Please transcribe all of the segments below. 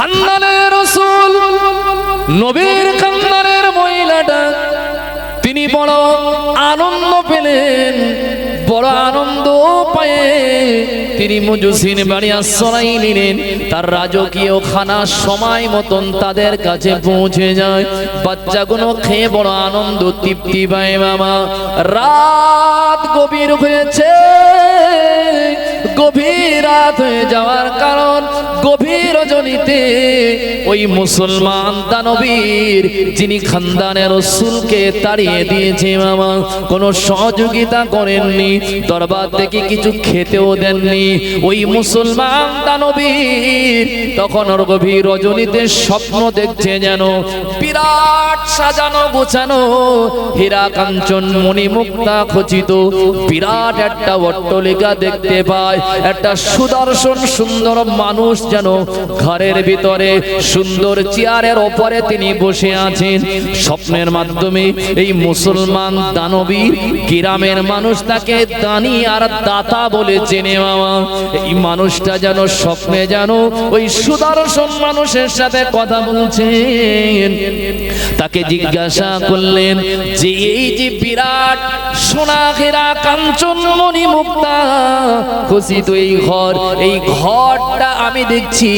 খানদানের রসুল, নবীর খানদানের মহিলাটা, তিনি বড় আনন্দ পেলেন, বড় আনন্দ পায়ে তিনি মজুসিন বাড়ি আশ্রয় নিলেন। তার রাজকীয় খানা সময় মতন তাদের কাছে পৌঁছে যায়। বাচ্চাগুলো খেয়ে বড় আনন্দ তৃপ্তি পায় বাবা রাত গভীর হয়েছে গভীর রাত হয়ে যাওয়ার কারণ গভীর রজনীতে ওই মুসলমান দানবীর, যিনি খানদানের রসুলকে তাড়িয়ে দিয়েছে মামা, কোনো সহযোগিতা করেননি, দরবার থেকে কিছু খেতেও দেননি। ওই মুসলমান দানবীর তখন গভীর রজনীতে স্বপ্ন দেখছে যেন বিরাট সাজানো গোছানো হীরা কাঞ্চন মণিমুক্তা খচিত বিরাট একটা অট্টলিকা দেখতে পায়। একটা সুদর্শন সুন্দর মানুষ যেন ঘরের ভিতরে সুন্দর চেয়ারের ওপরে তিনি বসে আছেন। স্বপ্নের মাধ্যমে এই মুসলমান দানবীর গ্রামের মানুষ তাকে দানি আর দাতা বলে চেনে মামা। এই মানুষটা যেন স্বপ্নে যেন ওই সুদর্শন মানুষের সাথে কথা বলছেন। তাকে জিজ্ঞাসা করলেন, যে এই যে বিরাট সোনা ঘেরা কাঞ্চন মণি মুক্তা খচিত এই ঘর, এই ঘরটা আমি দেখছি।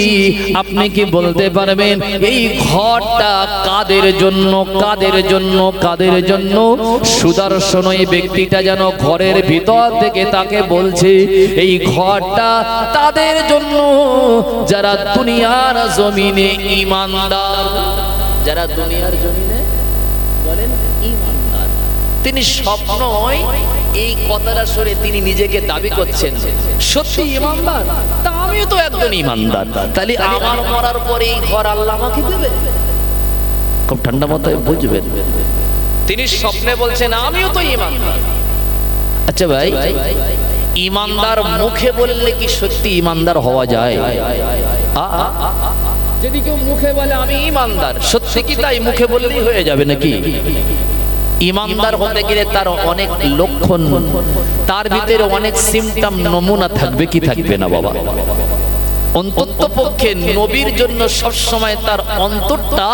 আপনি কি বলতে পারবেন, এই ঘরটা কাদের জন্য কাদের জন্য কাদের জন্য? সুদর্শন এই ব্যক্তিটা যেন ঘরের ভিতর থেকে তাকে বলছে, এই ঘরটা তাদের জন্য। যারা দুনিয়ার জমিনে ইমানদার যারা দুনিয়ার জমিনে বলেন ইমানদার তিনি স্বপ্নই এই কথাটা শুনে তিনি নিজেকে দাবি করছেন সত্যি ইমানদার? তা আমিও তো একজন ইমানদার। তাহলে আমার মরার পরে এই ঘর আল্লাহ আমাকে দেবে? খুব ঠান্ডা মাথায় বুঝবেন। তিনি স্বপ্নে বলছেন আমিও তো ইমানদার। আচ্ছা ভাই ইমানদার মুখে বললে কি সত্যি ইমানদার হওয়া যায়? যদি কেউ মুখে বলে আমি ইমানদার সত্যি কি তাই মুখে বললেই হয়ে যাবে নাকি? ইমানদার হতে গেলে তার অনেক লক্ষণ, তার ভিতরে অনেক সিমটম নমুনা থাকবে কি থাকবে না বাবা। অন্তত পক্ষে নবীর জন্য সব সময় তার অন্তরটা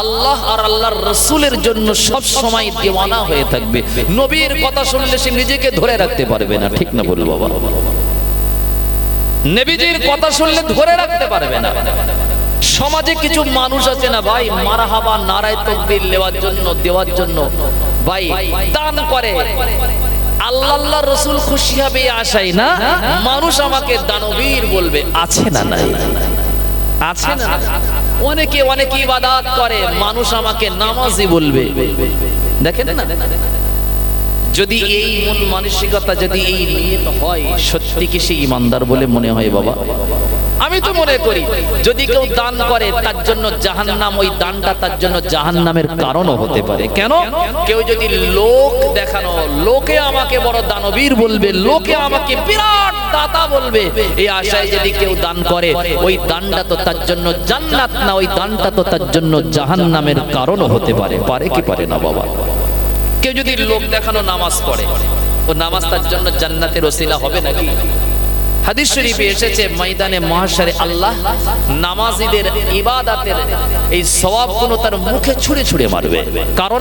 আল্লাহ আর আল্লাহর রসুলের জন্য সব সময় দেওয়ানা হয়ে থাকবে। নবীর কথা শুনলে সে নিজেকে ধরে রাখতে পারবে না, ঠিক না বলব বাবা। নবীজির কথা শুনলে ধরে রাখতে পারবে না। সমাজে কিছু মানুষ আছে না ভাই, মারাহাবা, নারায় তকবির নেওয়ার জন্য, দেওয়ার জন্য। ভাই, দান করে। আল্লাহ আল্লাহ রসুল খুশি হবে আশাই না? মানুষ আমাকে দানবীর বলবে, আছে না নাই? আছে না অনেকে অনেক ইবাদাত করে, মানুষ আমাকে নামাজি বলবে। দেখেন না? যদি এই মন মানসিকতা, যদি এই নিয়ত হয়, সত্যি কি সে ইমানদার বলে মনে হয় বাবা? আমি তো মনে করি, যদি কেউ দান করে, তার জন্য জাহান্নাম, ওই দানটা তার জন্য জাহান্নামের কারণও হতে পারে। কেন? কেউ যদি লোক দেখানো, লোকে আমাকে বড় দানবীর বলবে, লোকে আমাকে বিরাট দাতা বলবে, এই আশায় যদি কেউ দান করে, ওই দানটা তো তার জন্য জান্নাত না, ওই দানটা তো তার জন্য জাহান্নামের কারণও হতে পারে। পারে কি পারে না বাবা? কেউ যদি লোক দেখানো নামাজ পড়ে ও নামাজ তার জন্য জান্নাতের ওসিলা হবে নাকি? হাদিস শরীফে এসেছে, ময়দানে মহাশারে আল্লাহ নামাজিদের ইবাদাতের এই সওয়াবগুলো তার মুখে ছুঁড়ে ছুঁড়ে মারবে। কারণ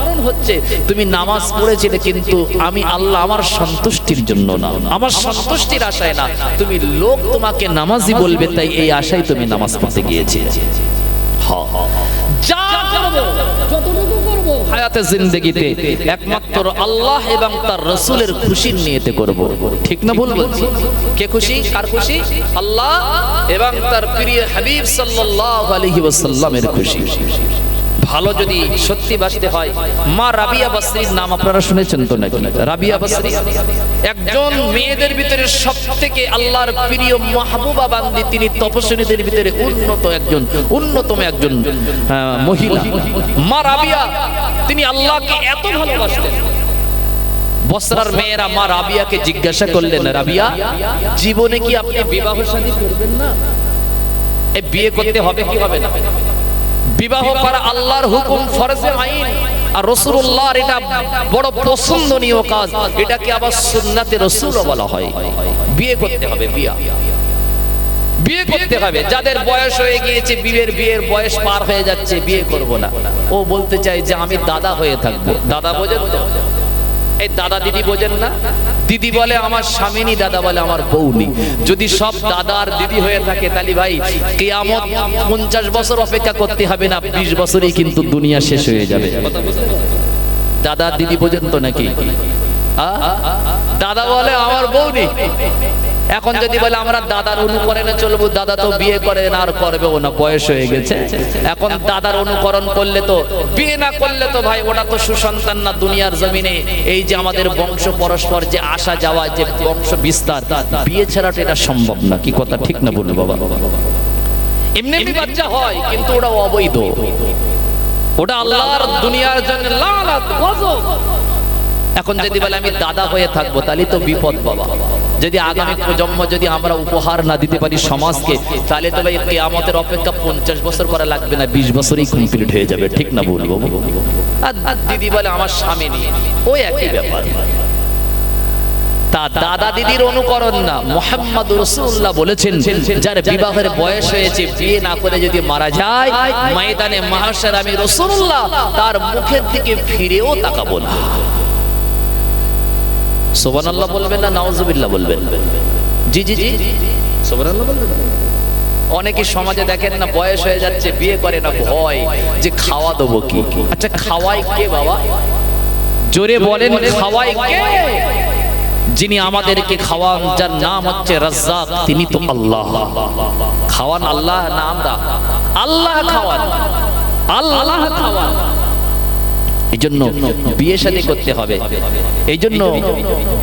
কারণ হচ্ছে তুমি নামাজ পড়েছিলে কিন্তু আমি আল্লাহ আমার সন্তুষ্টির জন্য না। আমার সন্তুষ্টির আশায় না। তুমি লোক তোমাকে নামাজি বলবে, তাই এই আশায় তুমি নামাজ পড়তে গিয়েছিলে। হ্যাঁ যা করব যতটুকু করব। হায়াতে জিন্দেগিতে একমাত্র আল্লাহ এবং তার রসুলের খুশির নিয়েতে করব। ঠিক না ভুল বলছি? কে খুশি? কার খুশি? আল্লাহ এবং তার প্রিয় হাবিব সাল্লাল্লাহু আলাইহি ওয়াসাল্লামের খুশি। ভালো যদি সত্যি বাঁচতে হয়, মা রাবিয়া বাসরির নাম আপনারা শুনেছেন তো নাকি? রাবিয়া বাসরি একজন মেয়েদের ভিতরে সব থেকে আল্লাহর প্রিয় মাহবুবা বান্দি, তিনি তপস্বীদের ভিতরে উন্নত একজন অন্যতম একজন মহিলা। মা রাবিয়া, তিনি আল্লাহকে এত ভালোবাসতেন। বসরার মেয়েরা মা রাবিয়াকে জিজ্ঞাসা করলেন, রাবিয়া, জীবনে কি আপনি বিবাহ শাদী করবেন না? এ বিয়ে করতে হবে কি হবে না? বিবাহ করা আল্লাহর হুকুম ফরজে আইন। আর রসুল্লাহর এটা বড় পছন্দনীয় কাজ। এটাকে আবার সুন্নাতে রসুলও বলা হয়। বিয়ে করতে হবে বিয়া। বিয়ে করতে হবে। যাদের বয়স হয়ে গিয়েছে বিয়ের বিয়ের বয়স পার হয়ে যাচ্ছে বিয়ে করব না। ও বলতে চাই যে আমি দাদা হয়ে থাকব। দাদা বোঝেন তো? এই দাদা দিদি বোঝেন না? দিদি বলে আমার স্বামিনী, দাদা বলে আমার বৌনি যদি সব দাদা আর দিদি হয়ে থাকে তাহলে ভাই, কেয়ামত পঞ্চাশ বছর অপেক্ষা করতে হবে না, বিশ বছরই কিন্তু দুনিয়া শেষ হয়ে যাবে। দাদা দিদি বোঝেন তো নাকি? দাদা বলে, আমার বউনি এখন যদি বলে, আমরা দাদার অনুকরণে চলবো, দাদা তো বিয়ে করে না আর করবেও না। বয়স হয়ে গেছে। এখন দাদার অনুকরণ করলে তো, বিয়ে না করলে তো ভাই, ওটা তো সুসন্তান না দুনিয়ার জমিনে। এই যে আমাদের বংশ পরস্পর যে আসা যাওয়া, যে বংশ বিস্তার, বিয়ে ছাড়া তো এটা সম্ভব না। কি কথা ঠিক না বলল বাবা? এমনি এমনি বাচ্চা হয়, কিন্তু ওটা অবৈধ। ওটা আল্লাহর দুনিয়ার জন্য লালাত, গজব। এখন যদি বলে আমি দাদা হয়ে থাকব, তাহলে তো বিপদ বাবা। যদি আগামী প্রজন্ম যদি আমরা উপহার না দিতে পারি সমাজকে, তাহলে তো ভাই কেয়ামতের অপেক্ষা পঞ্চাশ বছর করা লাগবে না, বিশ বছরই কমপ্লিট হয়ে যাবে। ঠিক না বলব আর দিদি বলে, আমার স্বামী নেই। ওই একই ব্যাপার। তা দাদা দিদির অনুকরণ না মোহাম্মদ রসুল্লাহ বলেছেন, যার বিবাহের বয়স হয়েছে, বিয়ে না করে যদি মারা যায়, ময়দানে মাহাসার আমি রসুল্লাহ তার মুখের দিকে ফিরেও তাকাবো না। সোবান আল্লাহ বলবেন না নাউজুবিল্লাহ বলবেন? জি জি জি। সোবান আল্লাহ বলবেন। অনেকে সমাজে দেখেন না বয়স হয়ে যাচ্ছে বিয়ে করে না ভয় যে খাওয়া দেবো কি? আচ্ছা খাওয়াই কে বাবা? জোরে বলেন খাওয়াই কে? যিনি আমাদেরকে খাওয়ান যার নাম হচ্ছে রাজ্জাক তিনি তো আল্লাহ। খাওয়ান আল্লাহ না আমরা আল্লাহ খাওয়ান। আল্লাহ খাওয়ান। এই জন্য বিয়ে শাদী করতে হবে। এই জন্য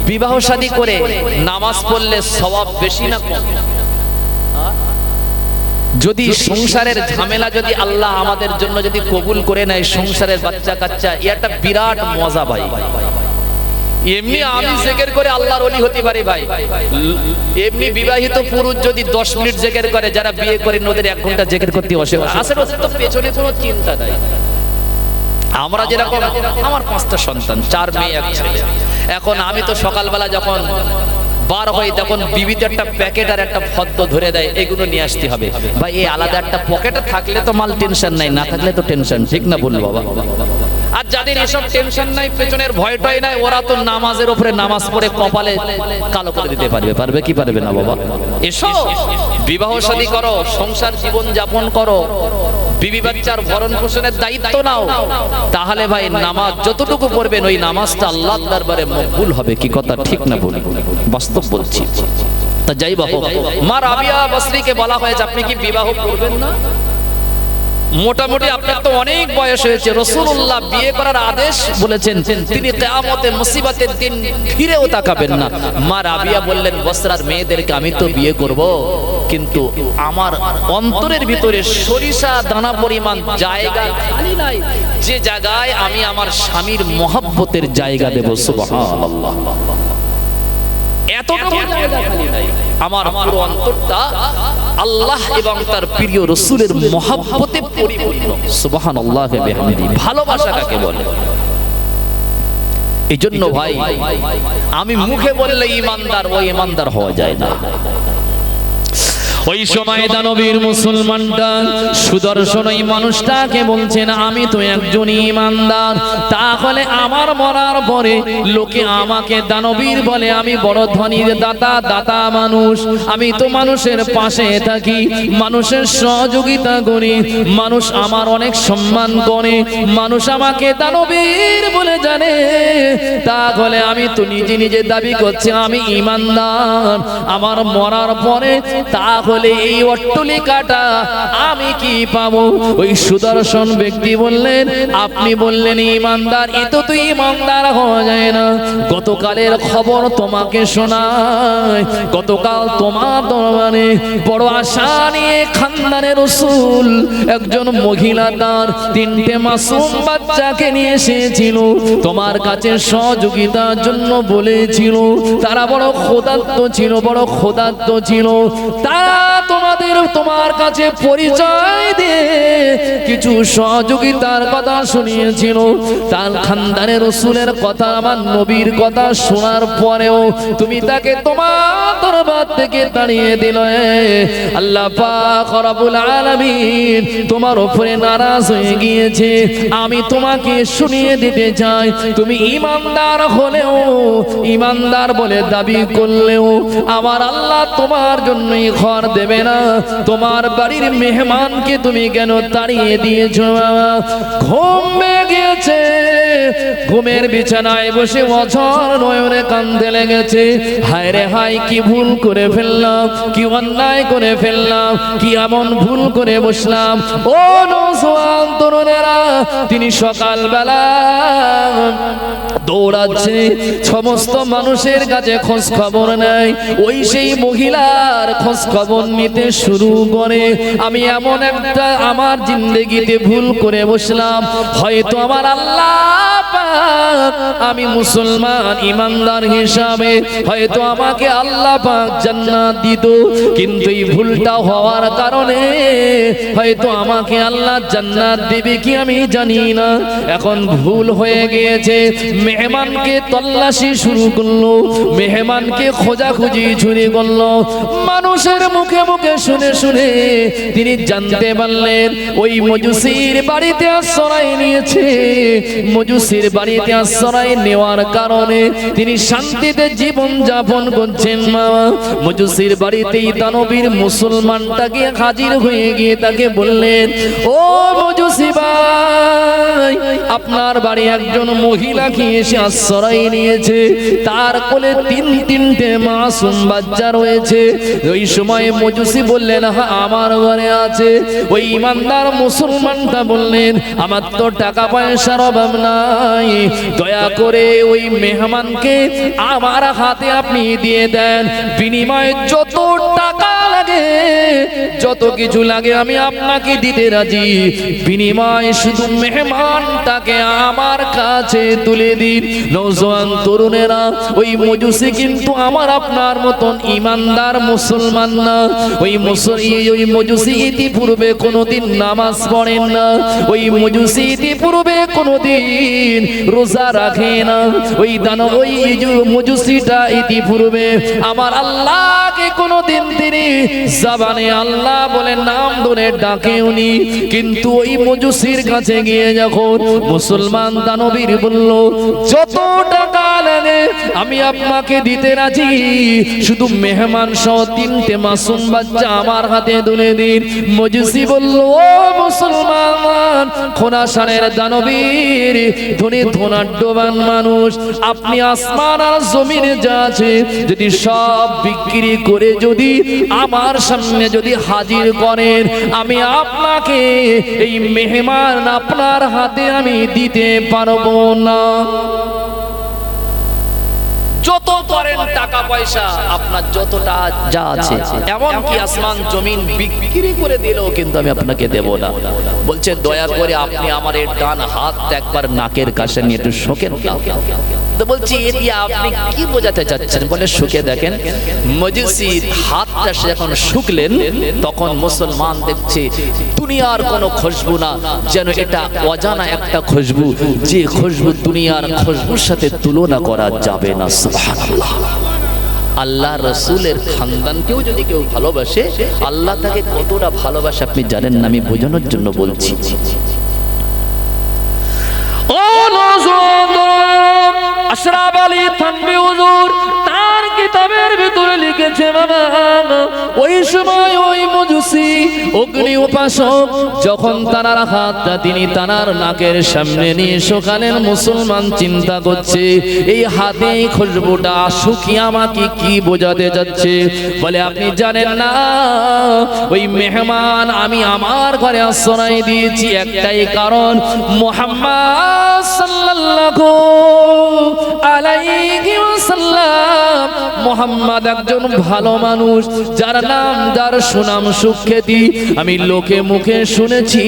বিবাহ শাদী করে নামাজ পড়লে স্বভাব বেশি না কম? যদি সংসারের ঝামেলা যদি আল্লাহ আমাদের জন্য যদি কবুল করে নেয়, সংসারের বাচ্চা কাচ্চা এ একটা বিরাট মজা ভাই। এমনি আমি জেকের করে আল্লাহর অলি হতে পারি ভাই। এমনি বিবাহিত পুরুষ যদি দশ মিনিট জেকের করে, যারা বিয়ে করে, ওদের এক ঘণ্টা জেকের করতে বসে। আসলে তো পেছনে কোনো চিন্তা নাই। আমরা যেরকম আমার পাঁচটা সন্তান, চার মেয়ে, এক ছেলে। এখন আমি তো সকালবেলা যখন বার হই, তখন বিবিতে একটা প্যাকেট আর একটা ফদ্দ ধরে দেয়, এগুলো নিয়ে আসতে হবে। ভাই, এই আলাদা একটা পকেটে থাকলে তো মাল টেনশন নাই, না থাকলে তো টেনশন ঠিক না বলল বাবা? আর যাদের এসব টেনশন নাই, পেছনের ভয়টাই নাই, ওরা তো নামাজের উপরে নামাজ পড়ে কপালে কালো করে দিতে পারবে পারবে কি পারবে না বাবা? এসো, বিবাহ শাদী করো, সংসার জীবন যাপন করো। বিবি বাচ্চার ভরণ পোষণের দায়িত্ব নাও। তাহলে ভাই নামাজ যতটুকু পড়বেন, ওই নামাজটা আল্লাহ দরবারে মকবুল হবে, কি কথা ঠিক না বলি? বাস্তব বলছি। তা যাই বাবু মা রাবিয়া বসরিকে বলা হয়েছে, আপনি কি বিবাহ করবেন না? মোটামুটি আপনার তো অনেক বয়স হয়েছে। রসুল্লাহ বিয়ে করার আদেশ বলেছেন, তিনি কেয়ামতে মুসিবতের দিন ফিরেও তাকাবেন না। মা রাবিয়া বললেন, বসরার মেয়েদেরকে আমি তো বিয়ে করব, কিন্তু আমার অন্তরের ভিতরে সরিষা দানা পরিমাণ জায়গা খালি নাই। যে জায়গায় আমি আমার স্বামীর মহাব্বতের জায়গা দেব, সুবহানাল্লাহ। এতটুকু জায়গা খালি নাই আমার পুরো অন্তরটা আল্লাহ এবং তার প্রিয় রসুলের মহাব্বতে পরিপূর্ণ। সুবাহান আল্লাহ ভালোবাসা কাকে বলে? এই জন্য ভাই আমি মুখে বললে ইমানদার ও ইমানদার হওয়া যায় না। ওই সময় দানবীর মুসলমানটা সুদর্শন ওই মানুষটাকে বলছেন আমি তো একজন ইমানদার তাহলে আমার মরার পরে লোকে আমাকে দানবীর বলে, আমি বড় ধনীর দাতা দাতা মানুষ। আমি তো মানুষের পাশে থাকি, মানুষের সহযোগিতা করি। মানুষ আমার অনেক সম্মান করে। মানুষ আমাকে দানবীর বলে জানে। তাহলে আমি তো নিজে নিজে দাবি করছি, আমি ইমানদার আমার মরার পরে তাহলে এই অট্টলিকাটা আমি কি পাবো? ওই সুদর্শন ব্যক্তি বললেন, আপনি বললেন, ইমানদার, এ তো ইমানদার হওয়া যায় না। গতকালের খবর তোমাকে শোনায় গতকাল তোমার দরবারে বড় আশা নিয়ে খানদানের রসুল একজন মহিলা তার তিনটে মাসুম বাচ্চাকে নিয়ে এসেছিল। তোমার কাছে সহযোগিতার জন্য বলেছিল। তারা বড় খোদাত্ত ছিল, বড় খোদাত্ত ছিল। তারা তোমাদের, তোমার কাছে পরিচয় দিয়ে কিছু সহযোগিতার কথা শুনিয়েছিল। তার খানদানের রসুলের কথা, আমার নবীর কথা শোনার পরেও তুমি তাকে তোমার দরবার থেকে তাড়িয়ে দিল। আল্লাহ পাক রব্বুল তোমার উপরে নারাজ হয়ে গিয়েছে। আমি তোমাকে শুনিয়ে দিতে চাই। তুমি ইমানদার হলেও, ইমানদার বলে দাবি করলেও আমার আল্লাহ তোমার জন্যই ঘর দেবে না। তোমার বাড়ির মেহমানকে তুমি কেন তাড়িয়ে দিয়েছ ঘুম গিয়েছে ঘুমের বিছানায় বসে অঝর নয়নে কান্দে লেগেছে। হায় রে হায়, কি ভুল করে ফেললাম, কি অন্যায় করে ফেললাম, কি এমন ভুল করে বসলাম। ও নৌসওয়ান তরুণেরা, তিনি সকালবেলা দৌড়াচ্ছে। সমস্ত মানুষের কাছে খোঁজ খবর নেয়। ওই সেই মহিলার খোঁজ খবর নিতে শুরু করে। আমি এমন একটা আমার জিন্দগিতে ভুল করে বসলাম। হয়তো আমার আল্লাহ আমি মুসলমান ইমানদার হিসাবে, হয়তো আমাকে আল্লাহ পাক জান্নাত দিত। কিন্তু এই ভুলটা হওয়ার কারণে হয়তো আমাকে আল্লাহ জান্নাত দেবে কি আমি জানি না। এখন ভুল হয়ে গিয়েছে। মেহমানকে তল্লাশি শুরু করল, মেহমানকে খোঁজাখুঁজি ছুরি করল। মানুষের মুখে মুখে মুখে শুনে শুনে তিনি জানতে পারলেন, ওই মজুসির বাড়িতে আশ্রয় নিয়েছে। মজুসির বাড়িতে আশ্রয় নেওয়ার কারণে তিনি শান্তিতে জীবন যাপন করছেন, মা। মজুসির বাড়িতেই দানবীর মুসলমানটাকে হাজির হয়ে গিয়ে তাকে বললেন, ও মজুসি ভাই, আপনার বাড়ি একজন মহিলা কি এসে আশ্রয় নিয়েছে। তার কোলে তিন তিনটে মাসুম বাচ্চা রয়েছে। ওই সময় মজুসি বললেন হ্যাঁ আমার ঘরে আছে। ওই ইমানদার মুসলমানটা বললেন, আমার তো টাকা পয়সার অভাব নাই। দয়া করে ওই মেহমানকে আমার হাতে আপনি দিয়ে দেন। বিনিময়ে যত টাকা লাগে, যত কিছু লাগে আমি আপনাকে দিতে রাজি। বিনিময়ে শুধু মেহমানটাকে আমার কাছে তুলে দিন। নৌজওয়ান তরুণেরা, ওই মজুসি কিন্তু আমার আপনার মতন ইমানদার মুসলমান না। ওই মুসলি ওই মজুসি ইতিপূর্বে কোনোদিন নামাজ পড়েন না। ওই মজুসি ইতিপূর্বে কোনোদিন রোজা রাখে না। ওই দান, ওই মজুসিটা ইতিপূর্বে আমার আল্লাহকে কোনোদিন তিনি জাবানে আল্লাহ বলে নাম ধরে ডাকে উনি। কিন্তু ওই মজুসির কাছে গিয়ে যখন মুসলমান দানবীর বলল, যত টাকা লাগে আমি আপনাকে দিতে রাজি। শুধু মেহমান সহ তিনটে মাসুম বাচ্চা আমার হাতে তুলে দিন। মজুসি বলল, ও মুসলমান খোনাসানের দানবীর, ধনী ধনাঢ্যবান মানুষ। আপনি আসমান আর জমিনে যা যদি সব বিক্রি করে যদি আমার সামনে যদি হাজির করেন, আমি আপনাকে এই মেহমান আপনার হাতে আমি দিতে পারব না। যত করেন টাকা পয়সা, আপনার যতটা যা আছে। এমন কি আসমান জমিন বিক্রি করে দিলেও কিন্তু আমি আপনাকে দেব না। বলছে, দয়া করে আপনি আমার এই ডান হাত একবার নাকের কাছে নিয়ে একটু শোকেন তো বলছি আপনি কি বোঝাতে চাচ্ছেন? দেখেন হাতটা সে যখন শুকলেন, তখন মুসলমান দেখছে কোনো খুশবু না, যেন এটা অজানা একটা খুশবু, যে খুশবু খুশবুর সাথে তুলনা করা যাবে না আল্লাহ রসুলের খানদানকেও যদি কেউ ভালোবাসে, আল্লাহ তাকে কতটা ভালোবাসে আপনি জানেন না, আমি বোঝানোর জন্য বলছি। ও নজর আশরাফ আলী থানবি হুজুর কিতাবের ভিতরে লিখেছে বাবা। ওই সময় ওই মজুসি, অগ্নি উপাসক, যখন তানার হাতটা তিনি তানার নাকের সামনে নিয়ে সকালের মুসলমান চিন্তা করছে, এই হাতে খুশবুটা সুখী আমাকে কি বোঝাতে যাচ্ছে? বলে, আপনি জানেন না, ওই মেহমান আমি আমার ঘরে আশ্রয় দিয়েছি একটাই কারণ, মোহাম্মদ সাল্লাল্লাহু আলাইহি মোহাম্মদ একজন ভালো মানুষ, যার নাম, যার সুনাম সুখ্যাতি আমি লোকে মুখে শুনেছি।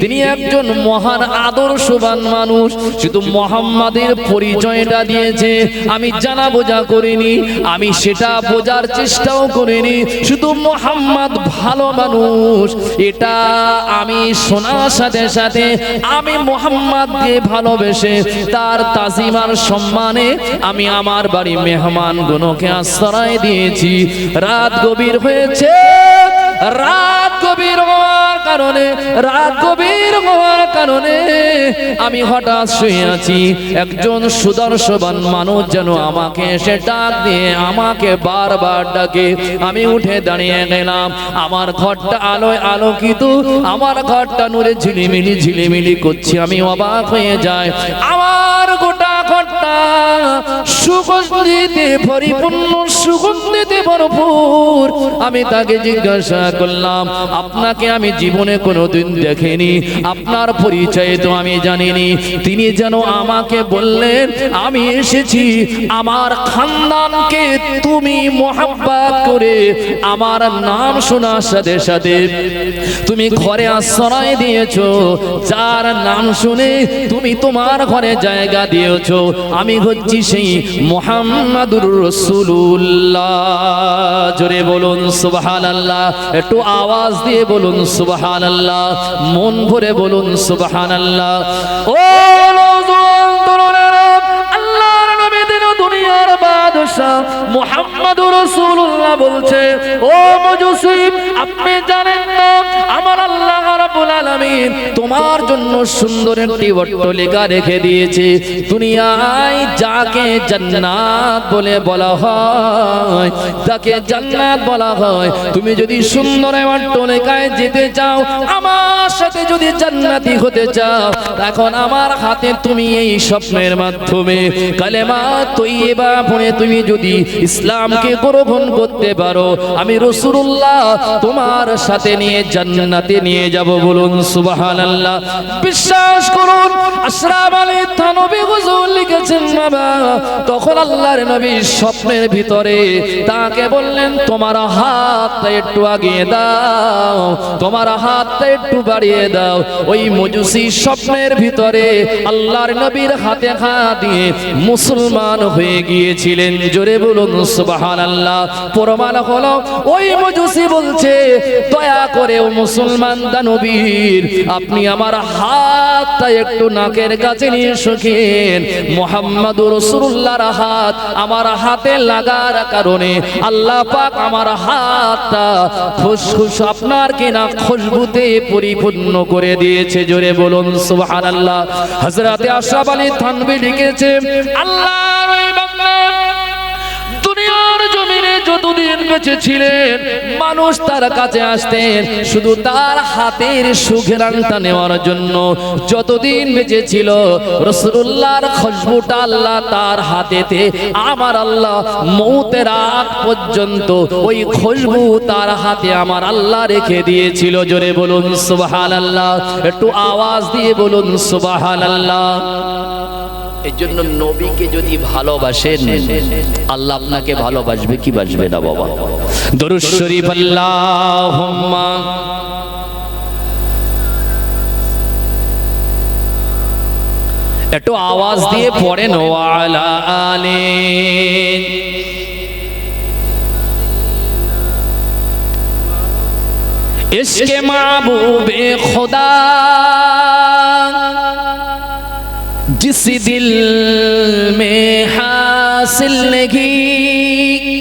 তিনি একজন মহান আদর্শবান মানুষ, শুধু মোহাম্মদের পরিচয়টা দিয়েছে। আমি জানা বোঝা করিনি, আমি সেটা বোঝার চেষ্টাও করিনি। শুধু মোহাম্মদ ভালো মানুষ, এটা আমি শোনার সাথে সাথে আমি মোহাম্মদকে ভালোবেসে তার তাজিমার সম্মানে আমি আমার বাড়ি মেহমান গুলোকে আশ্রয় দিয়েছি। রাত গভীর হয়েছে। রাত গভীর হওয়ার কারণে, রাত গভীর হওয়ার কারণে আমি হঠাৎ শুয়ে আছি। একজন সুদর্শবান মানুষ যেন আমাকে এসে ডাক দিয়ে আমাকে বারবার ডাকে। আমি উঠে দাঁড়িয়ে গেলাম। আমার ঘরটা আলোয় আলোকিত। আমার ঘরটা নূরে ঝিলিমিলি ঝিলিমিলি করছি। আমি অবাক হয়ে যাই। আমার গোটা আপনাকে আমি জীবনে কোনোদিন দেখিনি, আপনার পরিচয় তো আমি জানিনি। তিনি যেন আমাকে বললেন, আমি এসেছি আমার খানদানকে তুমি মোহাব্বত করে আমার নাম শোনার সাথে সাথে। তুমি ঘরে আশ্রয় দিয়েছ, যার নাম শুনে তুমি তোমার ঘরে জায়গা দিয়েছ। আমি হচ্ছি সেই মোহাম্মদুর রসুল্লাহ জোরে বলুন সুবহান আল্লাহ একটু আওয়াজ দিয়ে বলুন সুবহান আল্লাহ মন ভরে বলুন সুবহান আল্লাহ ও মুহাম্মাদুর রাসূলুল্লাহ বলছে, ও মজুসিব আপনি জানেন না, আমার আল্লাহ রাব্বুল আলামিন তোমার জন্য সুন্দর একটি রেখে দিয়েছে। দুনিয়ায় যাকে জান্নাত বলে বলা হয়, তাকে জান্নাত বলা হয়। তুমি যদি সুন্দর যেতে চাও, আমার সাথে যদি জান্নাতি হতে চাও, এখন আমার হাতে তুমি এই স্বপ্নের মাধ্যমে কালেমা তৈবা পড়ে তুমি যদি ইসলামকে গ্রহণ করতে পারো, আমি রসুল্লাহ তোমার সাথে নিয়ে জান্নাতে নিয়ে যাব বলুন, সুবহানাল্লাহ। বিশ্বাস করুন, আশরাফ আলী থানবী হুজুর লিখেছেন বাবা তখন আল্লাহর নবী স্বপ্নের ভিতরে তাকে বললেন, তোমার হাতটা একটু আগিয়ে দাও, তোমার হাতটা একটু বাড়িয়ে দাও। ওই মজুসি স্বপ্নের ভিতরে আল্লাহর নবীর হাতে হাত দিয়ে মুসলমান হয়ে গিয়েছিলেন। জোরে বলুন, সুবহানাল্লাহ। প্রমাণ হলো, ওই মজুসি বলছে, দয়া করে ও মুসলমান দানবীর আপনি আমার হাতটা একটু নাকের কাছে নিয়ে শোকেন মোহাম্মদুর রসুল্লাহর হাত আমার হাতে লাগার কারণে আল্লাহ পাক আমার হাতটা খুশখুশ আপনার কিনা খুশবুতে পরিপূর্ণ করে দিয়েছে। জোরে বলুন, সুবহানাল্লাহ। হযরতে আশরাফ আলী থানভী লিখেছে, আল্লাহর যতদিন বেঁচে ছিলেন, মানুষ তার কাছে আসতেন। শুধু তার হাতের সুঘেরানটা নেওয়ার জন্য যতদিন বেঁচে ছিল রসুল্লাহর খুশবুটা আল্লাহ তার হাতেতে, আমার আল্লাহ মৌতের আগ পর্যন্ত ওই খুশবু তার হাতে আমার আল্লাহ রেখে দিয়েছিল। জোরে বলুন সুবাহান আল্লাহ একটু আওয়াজ দিয়ে বলুন সুবাহান আল্লাহ এর জন্য নবীকে যদি ভালোবাসেন, আল্লাহ আপনাকে ভালোবাসবে, কি বাসবে না বাবা? দরুদ শরীফ, আল্লাহুম্মা। একটু আওয়াজ দিয়ে পড়েন ওয়ালা আলে ইসকে মাহবুবে খোদা। জিস حاصل نہیں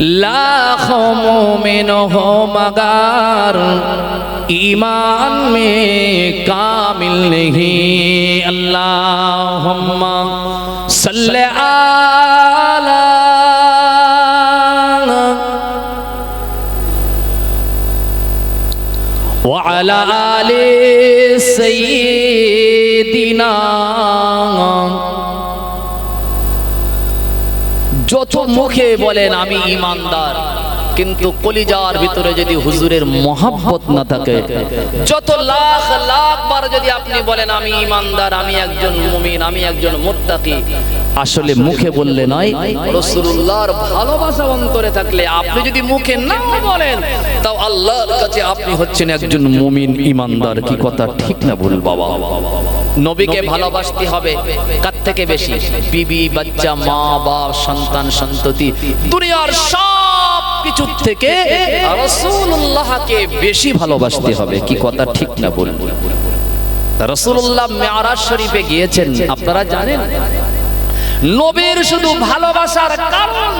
لاکھوں مومن ہو مگر ایمان میں کامل نہیں اللہم صلی علی وعلى মুখে বলেন, আমি ইমানদার। কিন্তু কলিজার ভিতরে যদি হুজুরের মহাব্বত না থাকে, যত লাখ লাখ বার যদি আপনি বলেন, আমি ইমানদার, আমি একজন মুমিন, আমি একজন মুত্তাকি, আসলে মুখে বললে নয় রসুল্লাহর ভালোবাসা অন্তরে থাকলে আপনি যদি মুখে না বলেন, তাও আল্লাহর কাছে আপনি হচ্ছেন একজন মুমিন, ইমানদার। কি কথা ঠিক না ভুল, বাবা? নবীকে ভালোবাসতে হবে। কার থেকে বেশি? বিবি বাচ্চা মা বাপ সন্তান সন্ততি। দুনিয়ার সব কিছু থেকে রসুল্লাহকে বেশি ভালোবাসতে হবে। কি কথা ঠিক না ভুল রসুল্লাহ মেয়ারাজ শরীফে গিয়েছেন। আপনারা জানেন? নবীর শুধু ভালোবাসার কারণ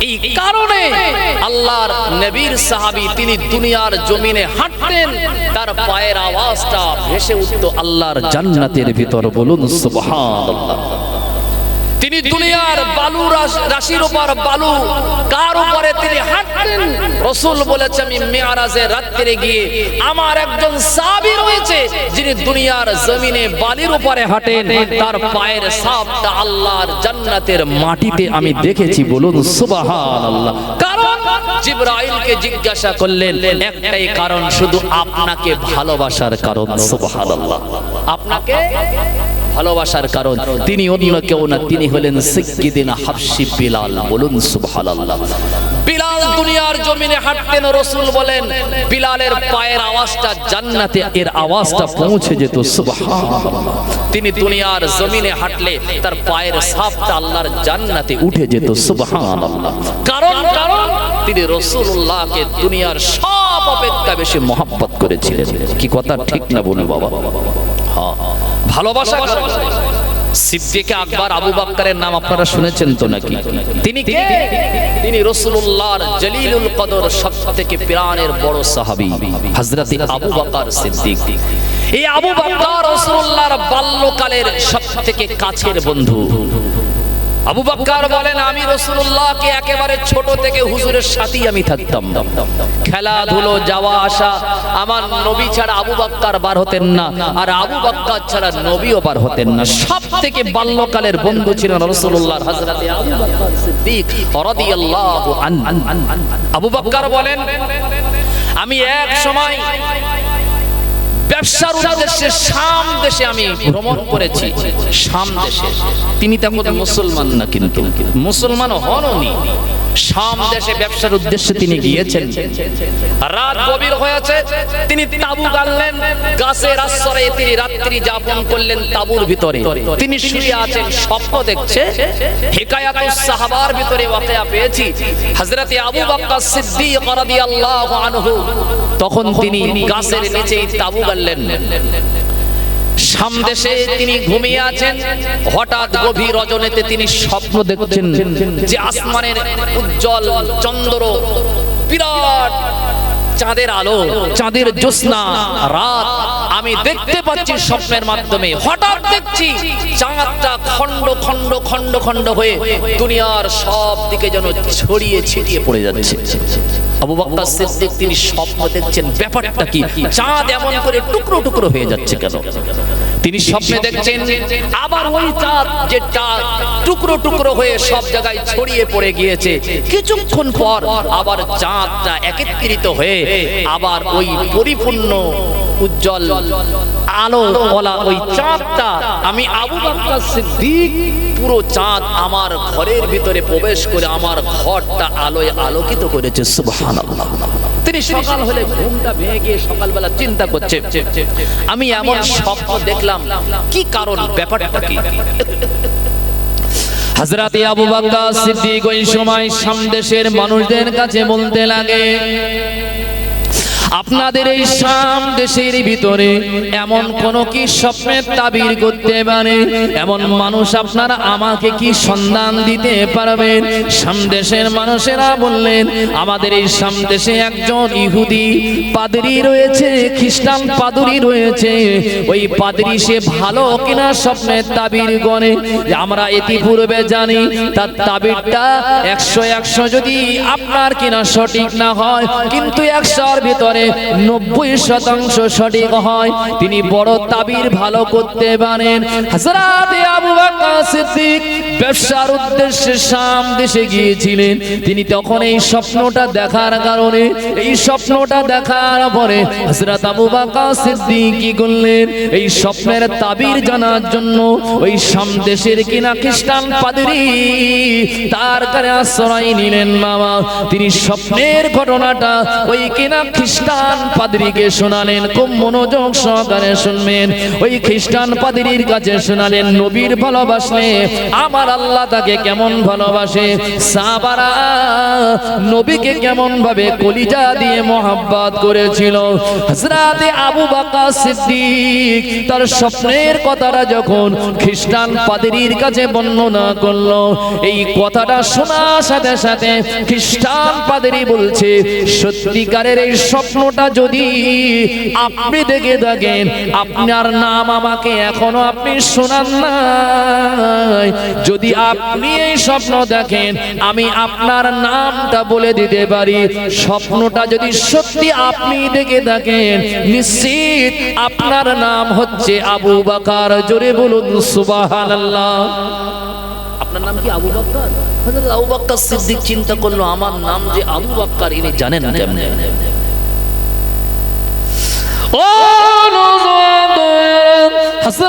এই কারণে আল্লাহর নবীর সাহাবি তিনি দুনিয়ার জমিনে হাঁটতেন, তার পায়ের আওয়াজটা ভেসে উঠত আল্লাহর জান্নাতের ভিতর। বলুন সুবহানাল্লাহ। তিনি দুনিয়ার বালু রাশির উপর বালু। কার উপরে তিনি হাঁটতেন? রসুল বলেছে, আমি মেয়ারাজে রাত্রে গিয়ে আমার একজন সাবি রয়েছে, যিনি দুনিয়ার জমিনে বালির উপরে হাঁটেন। তার পায়ের সাপটা আল্লাহর জান্নাতের মাটিতে আমি দেখেছি। বলুন, সুবহানাল্লাহ। কারণ জিব্রাইলকে জিজ্ঞাসা করলেন, একটাই কারণ, শুধু আপনাকে ভালোবাসার কারণ, সুবহানাল্লাহ। আপনাকে? ভালোবাসার কারণ, তিনি অন্য কেউ না, তিনি হলেন সিদ্দিন হাফসি বিলাল। বলুন সুবহানাল্লাহ। বিলাল দুনিয়ার জমিনে হাঁটতেন, রসুল বলেন, বিলালের পায়ের আওয়াজটা জান্নাতে, এর আওয়াজটা পৌঁছে যেত, সুবহানাল্লাহ। তিনি দুনিয়ার জমিনে হাঁটলে, তার পায়ের সাপটা আল্লাহর জান্নাতে উঠে যেত, সুবহানাল্লাহ। কারণ কারণ, তিনি রসুল্লাহকে দুনিয়ার সব অপেক্ষা বেশি মহাব্বত করেছিলেন। কি কথা ঠিক না বলুন বাবা? ভালোবাসা সিদ্দিকে আকবর, আবু বাক্কারের নাম আপনারা শুনেছেন তো নাকি? তিনি কে? তিনি রসুল্লাহর জলিলুল কদর সব থেকে প্রাণের বড় সাহাবী, হযরতে আবু বকর সিদ্দিক। এই আবু বকর রসুল্লাহর বাল্যকালের সব থেকে কাছের বন্ধু। আবু বাক্কার বলেন, আমি রসুল্লাহকে একেবারে ছোট থেকে হুজুরের সাথেই আমি থাকতাম। খেলাধুলো, যাওয়া আসা, আমার নবী ছাড়া আবু বাক্কার বার হতেন না, আর আবু বাক্কার ছাড়া নবীও বার হতেন না। সব থেকে বাল্যকালের বন্ধু ছিলেন রসুল্লাহ আবু বাক্কার বলেন, আমি এক সময় ব্যবসার উদ্দেশ্যে শাম দেশে আমি ভ্রমণ করেছি। শাম দেশে। তিনি তেমন মুসলমান না কিন্তু। মুসলমান হননি। শাম দেশে ব্যবসার উদ্দেশ্যে তিনি গিয়েছেন। রাত গভীর হয়েছে, তিনি তাবু গাড়লেন গাছের আশ্রয়ে তিনি রাত্রি যাপন করলেন তাবুর ভিতরে। তিনি শুয়ে আছেন, স্বপ্ন দেখছে, হিকায়াতুস সাহাবার ভিতরে ওয়াকিয়া পেয়েছি। হযরতে আবু বকর সিদ্দিক রাদিয়াল্লাহু আনহু, তখন তিনি গাছের নিচেই তাবু গাড়লেন। সামদেশে তিনি ঘুমিয়ে আছেন। হঠাৎ গভীর রজনীতে তিনি স্বপ্ন দেখছেন যে আসমানের উজ্জ্বল চন্দ্র বিরাট চাঁদের আলো, চাঁদের জ্যোৎস্না, রাত। আমি দেখতে পাচ্ছি স্বপ্নের মাধ্যমে। হঠাৎ দেখছি চাঁদটা খণ্ড খণ্ড খণ্ড খণ্ড হয়ে দুনিয়ার সব দিকে যেন ছড়িয়ে ছিটিয়ে পড়ে যাচ্ছে। আবু বকর সিদ্দিক, তিনি স্বপ্ন দেখছেন, ব্যাপারটা কি? চাঁদ এমন করে টুকরো টুকরো হয়ে যাচ্ছে কেন? তিনি স্বপ্নে দেখছেন, আবার ওই চাঁদ যে চাঁদ টুকরো টুকরো হয়ে সব জায়গায় ছড়িয়ে পড়ে গিয়েছে। কিছুক্ষণ পর আবার চাঁদটা একত্রিত হয়ে আবার ওই পরিপূর্ণ উজ্জ্বল আলো বলা ওই চাঁদটা, আমি আবু বকর সিদ্দিক, পুরো চাঁদ আমার ঘরের ভিতরে প্রবেশ করে আমার ঘরটা আলোয় আলোকিত করেছে, সুবহানাল্লাহ। তিনি সকাল হলে ঘুমটা ভেঙে গিয়ে সকালবেলা চিন্তা করছে। আমি এমন স্বপ্ন দেখলাম। কি কারণ? ব্যাপারটা কি? হাজরাতে আবু বকর সিদ্দিক ওই সময় সামদেশের মানুষদের কাছে বলতে লাগে আপনাদের এই শাম দেশের ভিতরে এমন কোন কি স্বপ্নের তাবির করতে পারে? এমন মানুষ আপনারা আমাকে কি সন্ধান দিতে পারবেন? শাম দেশের মানুষেরা বললেন, আমাদের এই শাম দেশে একজন ইহুদি পাদরি রয়েছে, খ্রিস্টান পাদরি রয়েছে। ওই পাদরি সে ভালো কিনা স্বপ্নের তাবির গনে আমরা ইতিপূর্বে জানি, তার তাবিরটা একশো একশো যদি আপনার কিনা সঠিক না হয়, কিন্তু একশোর ভিতরে নব্বই শতাংশ সঠিক হয়। তিনি বড় তাবির ভালো করতে পারেন। ব্যবসার উদ্দেশ্যে দেশে গিয়েছিলেন। তিনি তখন এই স্বপ্নটা দেখার কারণে, এই স্বপ্নটা দেখার পরে হযরত আবু সিদ্দিক কি করলেন? এই স্বপ্নের তাবির জানার জন্য ওই শাম দেশের কিনা খ্রিস্টান তার কাছে আশ্রয় নিলেন মামা তিনি স্বপ্নের ঘটনাটা ওই কিনা খ্রিস্টান পাদরিকে শোনালেন, খুব মনোযোগ সহকারে শুনবেন। ওই খ্রিস্টান পাদরির কাছে শোনালেন, নবীর ভালোবাসলে আমার আল্লাহ তাকে কেমন ভালোবাসে? সাবারা নবীকে কেমন ভাবে কলিজা দিয়ে মোহাব্বত করেছিল। হযরতে আবু বকর সিদ্দিক তার স্বপ্নের কথাটা যখন খ্রিস্টান পাদরির কাছে বর্ণনা করল, এই কথাটা শোনার সাথে সাথে খ্রিস্টান পাদরি বলছে, সত্যিকারের এই স্বপ্নটা যদি আপনি দেখে থাকেন, আপনার নাম আমাকে এখনও আপনি শোনান নাই। যদি আপনি এই স্বপ্ন দেখেন, আমি আপনার নামটা বলে দিতে পারি। স্বপ্নটা যদি সত্যি আপনি দেখে থাকেন, নিশ্চিত আপনার নাম হচ্ছে আবু বাকার। জোরে বলুন, সুবহানাল্লাহ। আপনার নাম কি আবু হযরত আবু বাক্কার সিদ্দিক চিন্তা করল, আমার নাম যে আবু বাক্কার ইনি জানেন কেমনে? ও